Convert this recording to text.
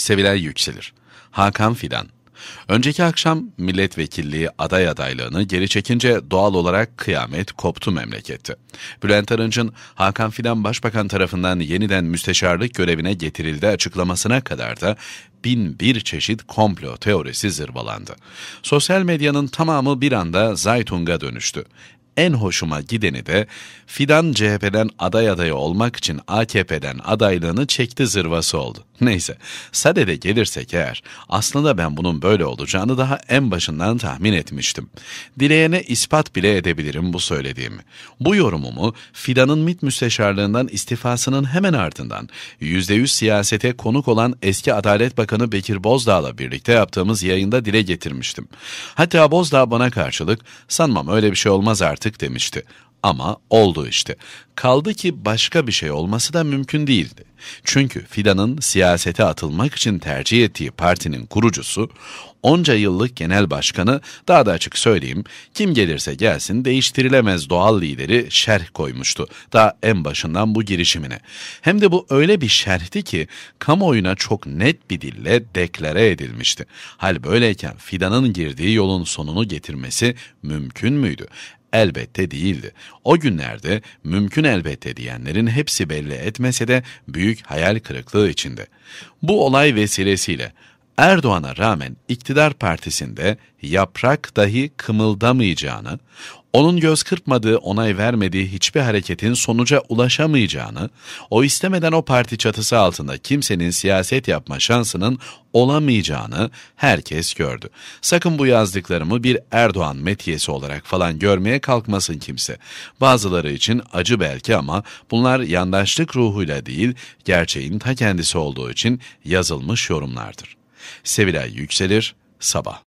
Sevilay Yükselir, Hakan Fidan. Önceki akşam milletvekilliği aday adaylığını geri çekince doğal olarak kıyamet koptu memlekette. Bülent Arınç'ın Hakan Fidan Başbakan tarafından yeniden müsteşarlık görevine getirildi açıklamasına kadar da bin bir çeşit komplo teorisi zırvalandı. Sosyal medyanın tamamı bir anda Zaytung'a dönüştü en hoşuma gideni de Fidan CHP'den aday adayı olmak için AKP'den adaylığını çekti zırvası oldu. Neyse, sadede gelirsek eğer, aslında ben bunun böyle olacağını daha en başından tahmin etmiştim. Dileyene ispat bile edebilirim bu söylediğimi. Bu yorumumu Fidan'ın MİT müsteşarlığından istifasının hemen ardından %100 siyasete konuk olan eski Adalet Bakanı Bekir Bozdağ'la birlikte yaptığımız yayında dile getirmiştim. Hatta Bozdağ bana karşılık sanmam öyle bir şey olmaz artık demişti. Ama oldu işte. Kaldı ki başka bir şey olması da mümkün değildi. Çünkü Fidan'ın siyasete atılmak için tercih ettiği partinin kurucusu, onca yıllık genel başkanı, daha da açık söyleyeyim, kim gelirse gelsin değiştirilemez doğal lideri şerh koymuştu. Daha en başından bu girişimine. Hem de bu öyle bir şerhti ki kamuoyuna çok net bir dille deklare edilmişti. Hal böyleyken Fidan'ın girdiği yolun sonunu getirmesi mümkün müydü? Elbette değildi. O günlerde mümkün elbette diyenlerin hepsi belli etmese de büyük hayal kırıklığı içinde. Bu olay vesilesiyle Erdoğan'a rağmen iktidar partisinde yaprak dahi kımıldamayacağını, onun göz kırpmadığı, onay vermediği hiçbir hareketin sonuca ulaşamayacağını, o istemeden o parti çatısı altında kimsenin siyaset yapma şansının olamayacağını herkes gördü. Sakın bu yazdıklarımı bir Erdoğan metiyesi olarak falan görmeye kalkmasın kimse. Bazıları için acı belki ama bunlar yandaşlık ruhuyla değil, gerçeğin ta kendisi olduğu için yazılmış yorumlardır. Sevilay Yükselir, Sabah